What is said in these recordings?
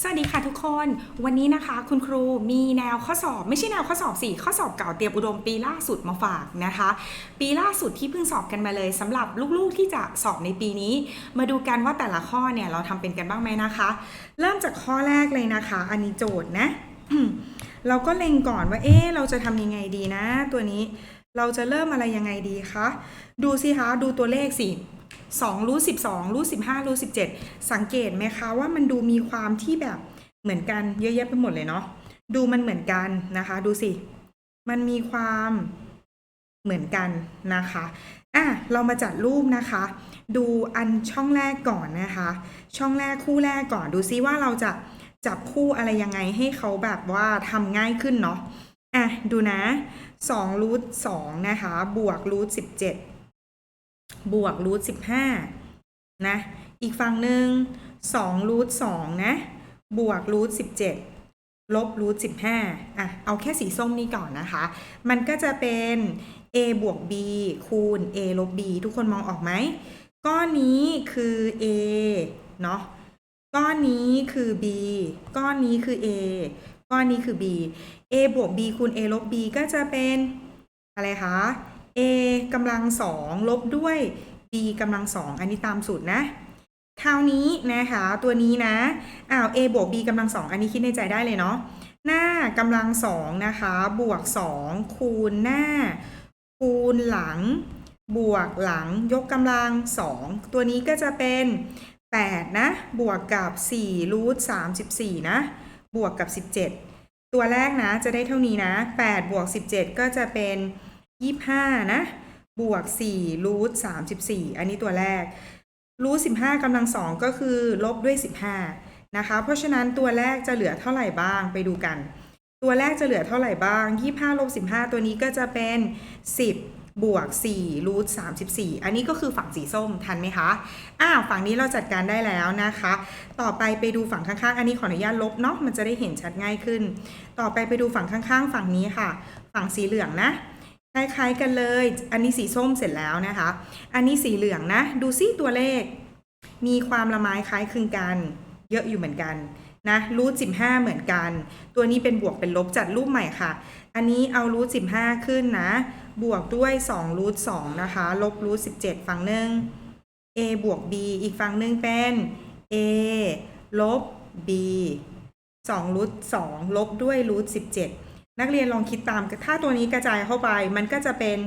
สวัสดีค่ะทุกคน วันนี้นะคะคุณครูมีแนวข้อสอบ ไม่ใช่แนวข้อสอบสี่ข้อสอบเก่าเตรียมอุดมปีล่าสุดมาฝากนะคะ ปีล่าสุดที่เพิ่งสอบกันมาเลยสำหรับลูกๆที่จะสอบในปีนี้ มาดูกันว่าแต่ละข้อเนี่ยเราทำเป็นกันบ้างไหมนะคะ เริ่มจากข้อแรกเลยนะคะ อันนี้โจทย์นะเราก็เล็งก่อนว่าเอ๊เราจะทำยังไงดีนะ ตัวนี้เราจะเริ่มอะไรยังไงดีคะดูสิคะดูตัวเลขสิ 2รูท12รูท15รูท17 สังเกตไหมคะว่ามันดูมีความที่แบบเหมือนกันเยอะแยะไปหมดเลยเนาะดูมันเหมือนกันนะคะ ดูสิ มันมีความเหมือนกันนะคะอะเรามาจัดรูปนะคะ ดูอันช่องแรกก่อนนะคะ ช่องแรกคู่แรกก่อนดูซิว่าเราจะจับคู่อะไรยังไงให้เขาแบบว่าทำง่ายขึ้นเนาะอะดูนะ2รูท2นะคะ บวกรูท17 บวกรูทสิบห้านะ อีกฝั่งหนึ่งสองรูทสองนะ บวกรูทสิบเจ็ดลบรูทสิบห้าอะ เอาแค่สีส้มนี้ก่อนนะคะ มันก็จะเป็น a บวก b คูณ a ลบ b ทุกคนมองออกไหม ก้อนนี้คือ a เนาะ ก้อนนี้คือ b ก้อนนี้คือ a ก้อนนี้คือ b a บวก b คูณ a ลบ b ก็จะเป็นอะไรคะ a กำลังสองลบด้วย b กำลังสองอันนี้ตามสูตรนะ คราวนี้นะคะตัวนี้นะอ้าว a บวก b กำลังสองอันนี้คิดในใจได้เลยเนาะหน้ากำลังสองนะคะบวกสองคูณหน้า คูณหลัง บวกหลังยกกำลังสองตัวนี้ก็จะเป็น8นะบวกกับ4รูท34 นะ บวกกับ 17 ตัวแรกนะจะได้เท่านี้นะ 8 บวก 17 ก็จะเป็น 25 นะ บวก4รูท34 อันนี้ตัวแรกรูท15กำลังสองก็คือลบด้วย 15 นะคะ เพราะฉะนั้นตัวแรกจะเหลือเท่าไหร่บ้างไปดูกัน ตัวแรกจะเหลือเท่าไหร่บ้าง 25ลบ15 ตัวนี้ก็จะเป็น 10บวก4รูท34 อันนี้ก็คือฝั่งสีส้มทันไหมคะ อ้าวฝั่งนี้เราจัดการได้แล้วนะคะ ต่อไปไปดูฝั่งข้างๆ อันนี้ขออนุญาตลบเนาะ มันจะได้เห็นชัดง่ายขึ้น ต่อไปไปดูฝั่งข้างๆ ฝั่งนี้ค่ะ ฝั่งสีเหลืองนะ คล้ายๆกันเลย อันนี้สีส้มเสร็จแล้วนะคะ อันนี้สีเหลืองนะ ดูซิตัวเลข มีความละไม้คล้ายคลึงกัน เยอะอยู่เหมือนกันนะรูท15เหมือนกัน ตัวนี้เป็นบวกเป็นลบจัดรูปใหม่ค่ะ อันนี้เอารูท15ขึ้นนะ บวกด้วย2รูท2นะคะ ลบรูท17ฝั่งหนึ่ง a บวก b อีกฝั่งหนึ่งเป็น a ลบ b 2รูท2ลบด้วยรูท17 นักเรียนลองคิดตาม ถ้าตัวนี้กระจายเข้าไป มันก็จะเป็น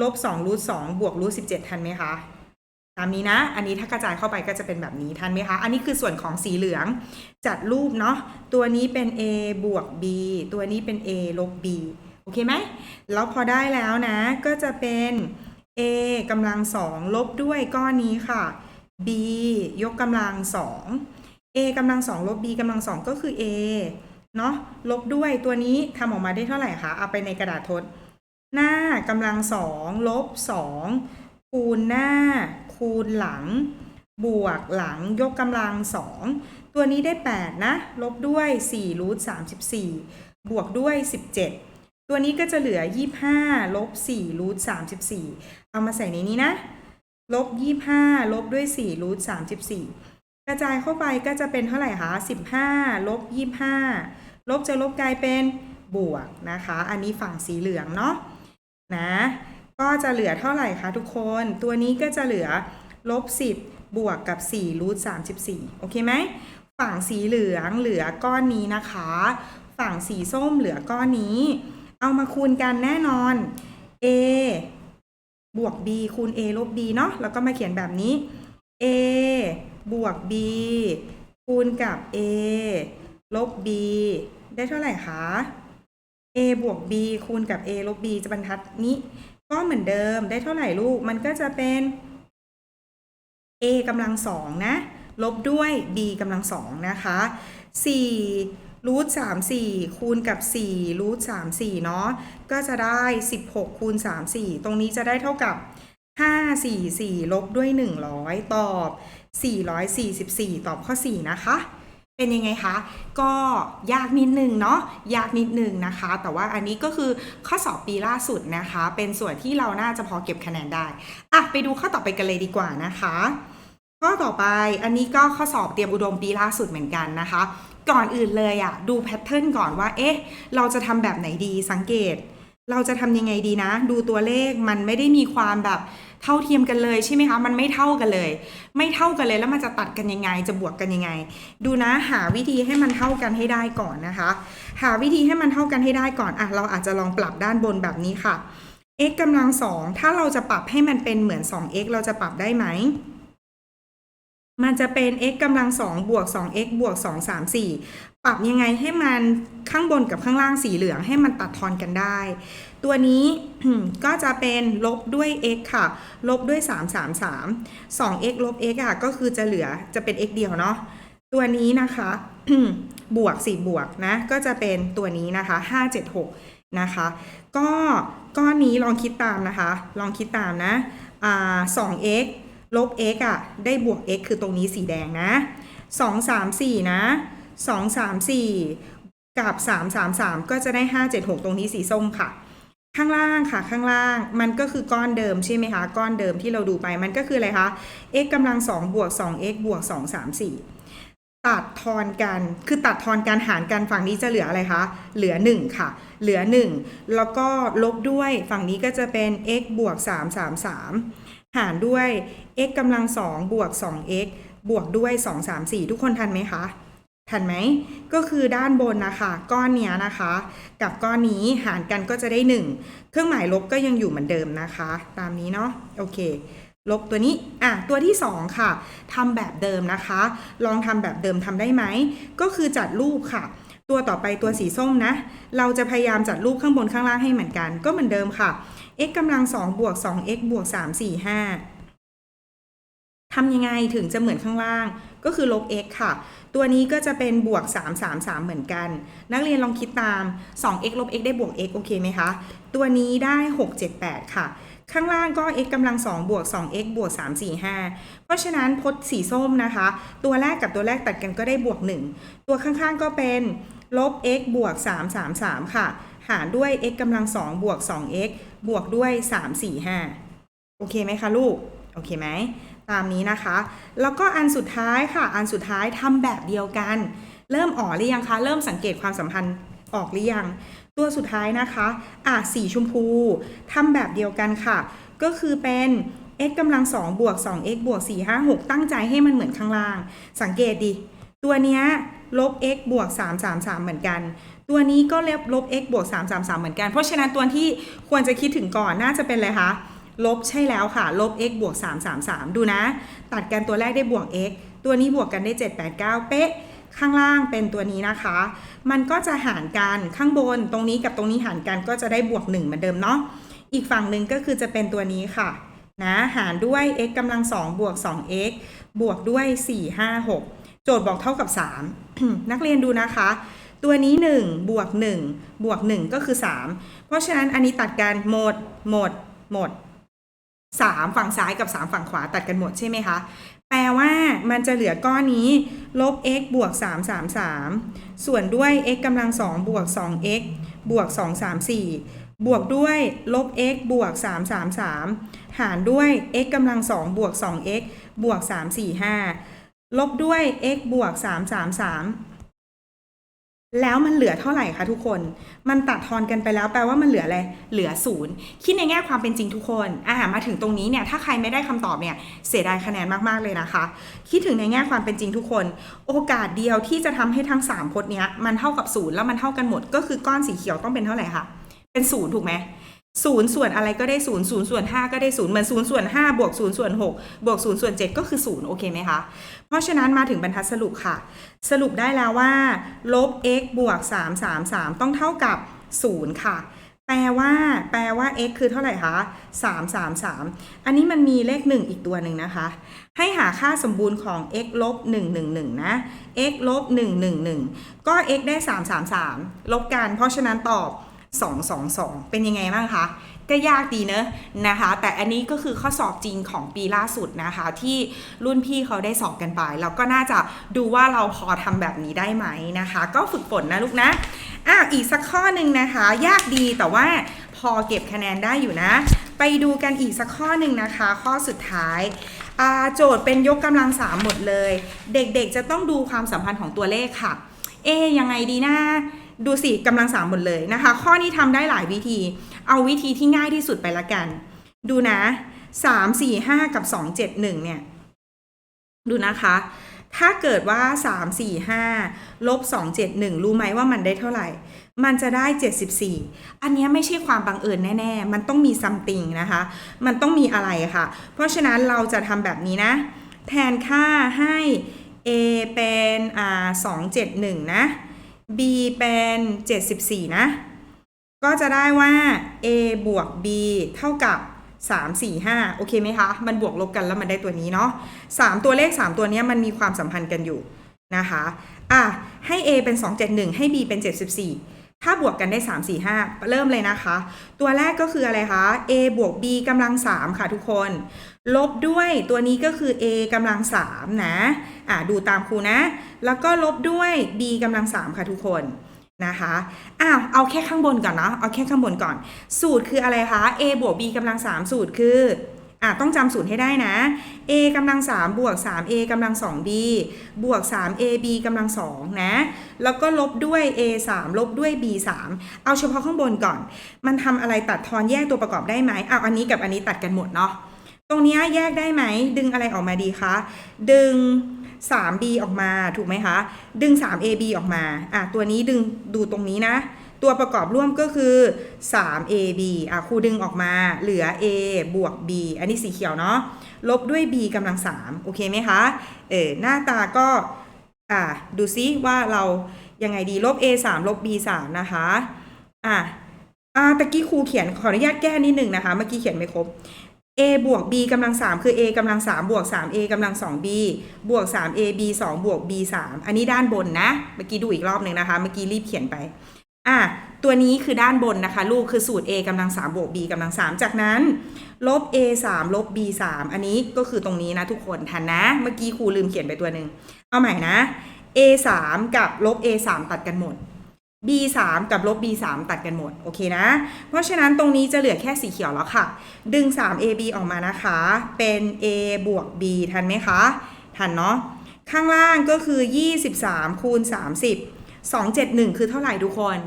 ลบ2รูท2บวกรูท17ทันไหมคะ ตามนี้นะ อันนี้ถ้ากระจายเข้าไปก็จะเป็นแบบนี้ทันไหมคะ อันนี้คือส่วนของสีเหลือง จัดรูปเนาะ ตัวนี้เป็น a บวก b ตัวนี้เป็น a ลบ b โอเคไหม แล้วพอได้แล้วนะ ก็จะเป็น a กำลังสองลบด้วยก้อนนี้ค่ะ b ยกกำลังสอง a กำลังสองลบ b กำลังสองก็คือ a เนาะลบด้วยตัวนี้ทำออกมาได้เท่าไหร่คะเอาไปในกระดาษทด หน้ากำลังสองลบสองคูณหน้า คูณหลัง บวกหลังยกกำลังสองตัวนี้ได้ 8 นะ ลบด้วย4รูท34 บวกด้วย 17 ตัวนี้ก็จะเหลือ 25ลบ4รูท34 เอามาใส่ในนี้นะ ลบ 25ลบด้วย4รูท34 กระจายเข้าไปก็จะเป็นเท่าไหร่คะ15ลบ25 ลบจะลบกลายเป็นบวกนะคะ อันนี้ฝั่งสีเหลืองเนาะนะ ก็จะเหลือเท่าไหร่คะทุกคน ตัวนี้ก็จะเหลือลบ10 บวกกับ4รูท34 โอเคไหม ฝั่งสีเหลืองเหลือก้อนนี้นะคะ ฝั่งสีส้มเหลือก้อนนี้ เอามาคูณกันแน่นอน a บวก b คูณ a ลบ b เนาะแล้วก็มาเขียนแบบนี้ a บวก b คูณกับ a ลบ b ได้เท่าไหร่คะ a บวก b คูณกับ a ลบ b จะบรรทัดนี้ ก็เหมือนเดิมได้เท่าไหร่ลูก มันก็จะเป็น a กำลังสองนะ ลบด้วย b กำลังสองนะคะ4รูท3 4คูณกับ4รูท3 4เนาะ ก็จะได้ 16คูณ3 4 ตรงนี้จะได้เท่ากับ 5 4 4 ลบด้วย 100 ตอบ 444 ตอบข้อ 4 นะคะ เป็นยังไงคะ ก็ยากนิดนึงเนาะ ยากนิดนึงนะคะ แต่ว่าอันนี้ก็คือข้อสอบปีล่าสุดนะคะ เป็นส่วนที่เราน่าจะพอเก็บคะแนนได้ อะ ไปดูข้อต่อไปกันเลยดีกว่านะคะ ข้อต่อไป อันนี้ก็ข้อสอบเตรียมอุดมปีล่าสุดเหมือนกันนะคะ ก่อนอื่นเลยอะดูแพทเทิร์นก่อนว่า เอ๊ะ เราจะทำแบบไหนดี สังเกต เราจะทำยังไงดีนะ ดูตัวเลขมันไม่ได้มีความแบบเท่าเทียมกันเลยใช่ไหมคะมันไม่เท่ากันเลย ไม่เท่ากันเลยแล้วมันจะตัดกันยังไง จะบวกกันยังไง ดูนะหาวิธีให้มันเท่ากันให้ได้ก่อนนะคะ หาวิธีให้มันเท่ากันให้ได้ก่อนอะเราอาจจะลองปรับด้านบนแบบนี้ค่ะ x กำลังสองถ้าเราจะปรับให้มันเป็นเหมือน 2x เราจะปรับได้ไหมมันจะเป็น x กำลังสองบวก 2x บวก 2 3 4 ปรับยังไงให้มันข้างบนกับข้างล่างสีเหลืองให้มันตัดทอนกันได้ ตัวนี้ก็จะเป็นลบด้วย x ค่ะ ลบด้วย 3 3 3 2x ลบ x อะก็คือจะเหลือจะเป็น x เดียวเนาะตัวนี้นะคะบวก4บวกนะก็จะเป็นตัวนี้นะคะ 576 นะคะ ก็ก้อนนี้ลองคิดตามนะคะ ลองคิดตามนะอ่า 2x ลบ x อะได้บวก x คือตรงนี้สีแดงนะ 2 3 4 นะ 2 3 4 กับ 3 3 3 ก็จะได้ 5 7 6 ตรงนี้สีส้มค่ะ ข้างล่างค่ะข้างล่างมันก็คือก้อนเดิมใช่ไหมคะ ก้อนเดิมที่เราดูไปมันก็คืออะไรคะ x กำลัง2บวก 2x บวก 2 3 4 ตัดทอนกันคือตัดทอนการหารกันฝั่งนี้จะเหลืออะไรคะ เหลือ 1 ค่ะ เหลือ 1 แล้วก็ลบด้วยฝั่งนี้ก็จะเป็น x บวก 3 3 3หารด้วย x กำลัง2บวก 2x บวกด้วย 2 3 4 ทุกคนทันไหมคะ ทันไหมก็คือด้านบนนะคะ ก้อนเนี้ยนะคะ กับก้อนนี้หารกันก็จะได้ 1 เครื่องหมายลบก็ยังอยู่เหมือนเดิมนะคะ ตามนี้เนาะโอเค ลบตัวนี้อะตัวที่ 2 ค่ะทำแบบเดิมนะคะ ลองทำแบบเดิมทำได้ไหม ก็คือจัดรูปค่ะ ตัวต่อไปตัวสีส้มนะ เราจะพยายามจัดรูปข้างบนข้างล่างให้เหมือนกัน ก็เหมือนเดิมค่ะ x กำลัง2บวก 2x บวก3 4 5 ทำยังไงถึงจะเหมือนข้างล่าง ก็คือลบ x ค่ะ ตัวนี้ก็จะเป็นบวก 3 3 3 เหมือนกัน นักเรียนลองคิดตาม 2x ลบ x ได้บวก x โอเคไหมคะ ตัวนี้ได้ 6 7 8 ค่ะ ข้างล่างก็ x กำลัง2บวก 2x บวก 3 4 5 เพราะฉะนั้นพจน์สีส้มนะคะ ตัวแรกกับตัวแรกตัดกันก็ได้บวก 1 ตัวข้างๆก็เป็นลบ x บวก 3 3 3 ค่ะ หารด้วย x กำลัง2บวก 2x บวกด้วย 3 4 5 โอเคไหมคะลูก โอเคไหม ตามนี้นะคะ แล้วก็อันสุดท้ายค่ะ อันสุดท้ายทำแบบเดียวกัน เริ่มอ๋อหรือยังคะ เริ่มสังเกตความสัมพันธ์ออกหรือยัง ตัวสุดท้ายนะคะ อะสีชมพูทำแบบเดียวกันค่ะ ก็คือเป็น x กำลัง2บวก 2x บวก4 5 6 ตั้งใจให้มันเหมือนข้างล่าง สังเกตดิ ตัวเนี้ยลบ x บวก3 3 3 เหมือนกัน ตัวนี้ก็ลบลบ x บวก3 3 3 เหมือนกัน เพราะฉะนั้นตัวที่ควรจะคิดถึงก่อนน่าจะเป็นอะไรคะ ลบใช่แล้วค่ะ ลบ x บวก 3 3 3 ดูนะ ตัดกันตัวแรกได้บวก x ตัวนี้บวกกันได้ 7 8 9 เป๊ะ ข้างล่างเป็นตัวนี้นะคะ มันก็จะหารกันข้างบนตรงนี้กับตรงนี้หารกันก็จะได้บวก 1 เหมือนเดิมเนาะ อีกฝั่งหนึ่งก็คือจะเป็นตัวนี้ค่ะนะหารด้วย x กำลัง2บวก 2x บวกด้วย 4 5 6 โจทย์บอกเท่ากับ 3 นักเรียนดูนะคะ ตัวนี้ 1 บวก 1 บวก 1 ก็คือ 3 เพราะฉะนั้นอันนี้ตัดกันหมด หมด หมด 3 ฝั่งซ้ายกับ 3 ฝั่งขวาตัดกันหมดใช่ไหมคะ แปลว่ามันจะเหลือก้อนนี้ลบ x บวก 3 3 3 ส่วนด้วย x กำลัง2บวก 2x บวก 2 3 4 บวกด้วยลบ x บวก 3 3 3 หารด้วย x กำลัง2บวก 2x บวก 3 4 5 ลบด้วย x บวก 3 3 3 แล้วมันเหลือเท่าไหร่คะทุกคน มันตัดทอนกันไปแล้วแปลว่ามันเหลืออะไร เหลือศูนย์คิดในแง่ความเป็นจริงทุกคนอ่ามาถึงตรงนี้เนี่ย ถ้าใครไม่ได้คำตอบเนี่ย เสียดายคะแนนมากๆเลยนะคะ คิดถึงในแง่ความเป็นจริงทุกคน โอกาสเดียวที่จะทำให้ทั้ง3พจน์เนี้ยมันเท่ากับศูนย์แล้วมันเท่ากันหมด ก็คือก้อนสีเขียวต้องเป็นเท่าไหร่คะ เป็นศูนย์ถูกไหม ศูนย์ส่วนอะไรก็ได้ศูนย์ศูนย์ส่วนห้าก็ได้ศูนย์เหมือนศูนย์ส่วนห้าบวกศูนย์ส่วนหกบวกศูนย์ส่วนเจ็ดก็คือศูนย์โอเคไหมคะ เพราะฉะนั้นมาถึงบรรทัดสรุปค่ะ สรุปได้แล้วว่าลบ x บวก3 3 3ต้องเท่ากับ0ค่ะ แปลว่า แปลว่า x คือเท่าไหร่คะ3 3 3อันนี้มันมีเลข1อีกตัวหนึ่งนะคะ ให้หาค่าสมบูรณ์ของ x ลบ111นะ x ลบ111ก็ x ได้3 3 3ลบกันเพราะฉะนั้นตอบ 2 2 2 เป็นยังไงบ้างคะ ก็ยากดีเนอะนะคะ แต่อันนี้ก็คือข้อสอบจริงของปีล่าสุดนะคะ ที่รุ่นพี่เขาได้สอบกันไปแล้วก็น่าจะดูว่าเราพอทำแบบนี้ได้ไหมนะคะ ก็ฝึกฝนนะลูกนะอะอีกสักข้อหนึ่งนะคะ ยากดีแต่ว่าพอเก็บคะแนนได้อยู่นะ ไปดูกันอีกสักข้อหนึ่งนะคะ ข้อสุดท้ายโจทย์เป็นยกกำลังสามหมดเลย เด็กๆจะต้องดูความสัมพันธ์ของตัวเลขค่ะ เอะยังไงดีนะ ดูสิกำลังสามหมดเลยนะคะ ข้อนี้ทำได้หลายวิธี เอาวิธีที่ง่ายที่สุดไปละกัน ดูนะสามสี่ห้ากับสองเจ็ดหนึ่งเนี่ย ดูนะคะ ถ้าเกิดว่า3 4 5ลบ2 7 1รู้ไหมว่ามันได้เท่าไหร่ มันจะได้74อันนี้ไม่ใช่ความบังเอิญแน่ ๆ มันต้องมี something นะคะ มันต้องมีอะไรค่ะ เพราะฉะนั้นเราจะทำแบบนี้นะ แทนค่าให้ a เป็นอ่า271นะ b เป็น 74 นะ ก็จะได้ว่า a บวก b เท่ากับ 3 4 5 โอเคไหมคะ มันบวกลบกันแล้วมันได้ตัวนี้เนาะ3ตัวเลข 3 ตัวนี้มันมีความสัมพันธ์กันอยู่นะคะ อะ ให้ a เป็น 271 ให้ b เป็น 74 ถ้าบวกกันได้ 3 4 5 เริ่มเลยนะคะ ตัวแรกก็คืออะไรคะ a บวก b กำลัง 3 ค่ะทุกคน ลบด้วยตัวนี้ก็คือ a กำลัง 3 นะ อะดูตามครูนะ แล้วก็ลบด้วย b กำลัง 3 ค่ะทุกคนนะคะอ้าวเอาแค่ข้างบนก่อนเนาะเอาแค่ข้างบนก่อน สูตรคืออะไรคะ a บวก b กำลัง 3 สูตรคือ อะต้องจำสูตรให้ได้นะ a กำลัง3บวก 3a กำลัง 2b บวก 3ab กำลัง2นะ แล้วก็ลบด้วย a 3ลบด้วย b 3เอาเฉพาะข้างบนก่อน มันทำอะไรตัดทอนแยกตัวประกอบได้ไหมเอาอันนี้กับอันนี้ตัดกันหมดเนาะ ตรงนี้แยกได้ไหม ดึงอะไรออกมาดีคะ ดึง 3b ออกมาถูกไหมคะ ดึง 3ab ออกมา อะตัวนี้ดึงดูตรงนี้นะ ตัวประกอบร่วมก็คือ 3ab อะครูดึงออกมาเหลือ a บวก b อันนี้สีเขียวเนาะลบด้วย b กำลัง 3 โอเคไหมคะ เออหน้าตาก็ อะดูซิว่าเรายังไงดีลบ a 3ลบ b 3นะคะอะอ่าตะกี้ครูเขียนขออนุญาตแก้นิดหนึ่งนะคะ เมื่อกี้เขียนไม่ครบ a บวก b กำลัง 3 คือ a กำลัง 3 บวก 3a กำลัง 2b บวก 3ab 2 บวก b 3อันนี้ด้านบนนะ เมื่อกี้ดูอีกรอบหนึ่งนะคะ เมื่อกี้รีบเขียนไป อะตัวนี้คือด้านบนนะคะ ลูกคือสูตร a กำลัง3บวก b กำลัง 3 จากนั้น ลบ a 3ลบ b 3อันนี้ก็คือตรงนี้นะทุกคนทันนะ เมื่อกี้ครูลืมเขียนไปตัวหนึ่งเอาใหม่นะ a 3กับลบ a 3ตัดกันหมด b 3กับลบ b 3ตัดกันหมด โอเคนะ เพราะฉะนั้นตรงนี้จะเหลือแค่สีเขียวแล้วค่ะ ดึง 3 ab ออกมานะคะ เป็น a บวก b ทันไหมคะ ทันเนาะข้างล่างก็คือ 23คูณ30 271 คือเท่าไหร่ทุกคน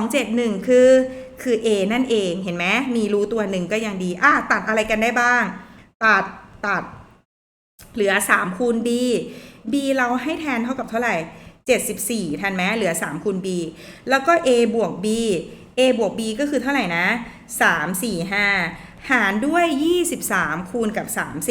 271 คือคือ a นั่นเองเห็นไหมมีรู้ตัวหนึ่งก็ยังดีอะตัดอะไรกันได้บ้าง ตัดตัด เหลือ 3 คูณ b b เราให้แทนเท่ากับเท่าไหร่ 74 ทันไหมเหลือ 3 คูณ b แล้วก็ a บวก b a บวก b ก็คือเท่าไหร่นะ 3 4 5 หารด้วย 23 คูณกับ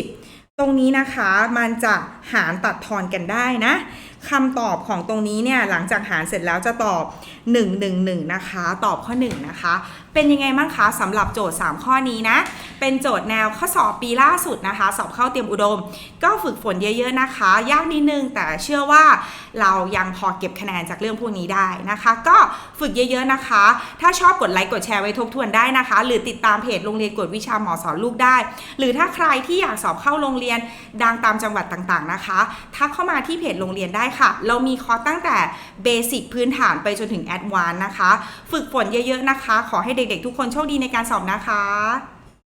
30 ตรงนี้นะคะมันจะหารตัดทอนกันได้นะ คำตอบของตรงนี้เนี่ยหลังจากหารเสร็จแล้วจะตอบ 111 นะคะ ตอบข้อ 1 นะคะ เป็นยังไงบ้างคะสำหรับโจทย์ 3 ข้อนี้นะ เป็นโจทย์แนวข้อสอบปีล่าสุดนะคะ สอบเข้าเตรียมอุดม ก็ฝึกฝนเยอะๆนะคะ ยากนิดนึงแต่เชื่อว่าเรายังพอเก็บคะแนนจากเรื่องพวกนี้ได้นะคะ ก็ฝึกเยอะๆนะคะ ถ้าชอบกดไลค์กดแชร์ไว้ทบทวนได้นะคะ หรือติดตามเพจโรงเรียนกวดวิชาหมอสอนลูกได้ หรือถ้าใครที่อยากสอบเข้าโรงเรียนดังตามจังหวัดต่างๆนะคะทักเข้ามาที่เพจโรงเรียนได้ค่ะ เรามีคอร์สตั้งแต่เบสิกพื้นฐานไปจนถึงแอดวานซ์นะคะ ฝึกฝนเยอะๆนะคะ ขอให้เด็กๆ ทุกคนโชคดีในการสอบนะคะ